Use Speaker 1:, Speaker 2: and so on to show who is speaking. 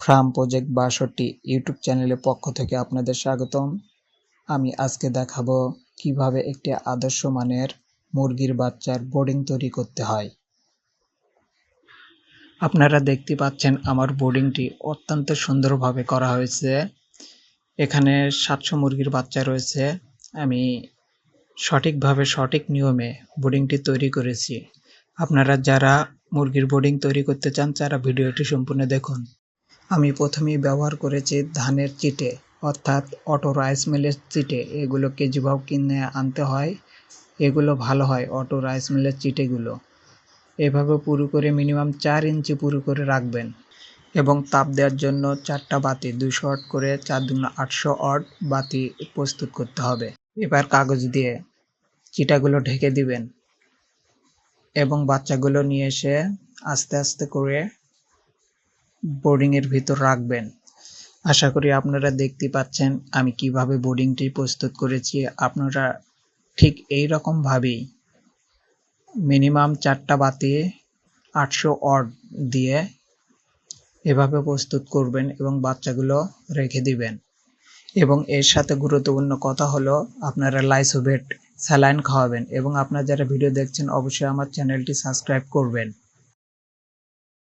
Speaker 1: Farm project বাষট্টি YouTube চ্যানেলের পক্ষ থেকে আপনাদের স্বাগতম। আমি আজকে দেখাবো কীভাবে একটি আদর্শ মানের মুরগির বাচ্চার বোর্ডিং তৈরি করতে হয়। আপনারা দেখতে পাচ্ছেন আমার বোর্ডিংটি অত্যন্ত সুন্দরভাবে করা হয়েছে। এখানে সাতশো মুরগির বাচ্চা রয়েছে। আমি সঠিকভাবে সঠিক নিয়মে বোর্ডিংটি তৈরি করেছি। আপনারা যারা মুরগির বোর্ডিং তৈরি করতে চান, তারা ভিডিওটি সম্পূর্ণ দেখুন। আমি প্রথমেই ব্যবহার করেছি ধানের চিটে, অর্থাৎ অটো রাইস মিলের চিটে। এগুলো কেজি ভাব কিনে আনতে হয়। এগুলো ভালো হয়, অটো রাইস মিলের চিটেগুলো। এভাবে পুরো করে মিনিমাম চার ইঞ্চি পুরো করে রাখবেন এবং তাপ দেওয়ার জন্য চারটা বাতি দুশো অট করে চার দুগুণ আটশো অট বাতি প্রস্তুত করতে হবে। এবার কাগজ দিয়ে চিটাগুলো ঢেকে দিবেন এবং বাচ্চাগুলো নিয়ে এসে আস্তে আস্তে করে বোর্ডিংয়ের ভিতর রাখবেন। আশা করি আপনারা দেখতে পাচ্ছেন আমি কীভাবে বোর্ডিংটি প্রস্তুত করেছি। আপনারা ঠিক এই রকমভাবেই মিনিমাম চারটা বাতি, আটশো অড দিয়ে এভাবে প্রস্তুত করবেন এবং বাচ্চাগুলো রেখে দিবেন। এবং এর সাথে গুরুত্বপূর্ণ কথা হলো, আপনারা লাইসোভেট স্যালাইন খাওয়াবেন এবং আপনারা যারা ভিডিও দেখছেন, অবশ্যই আমার চ্যানেলটি সাবস্ক্রাইব করবেন।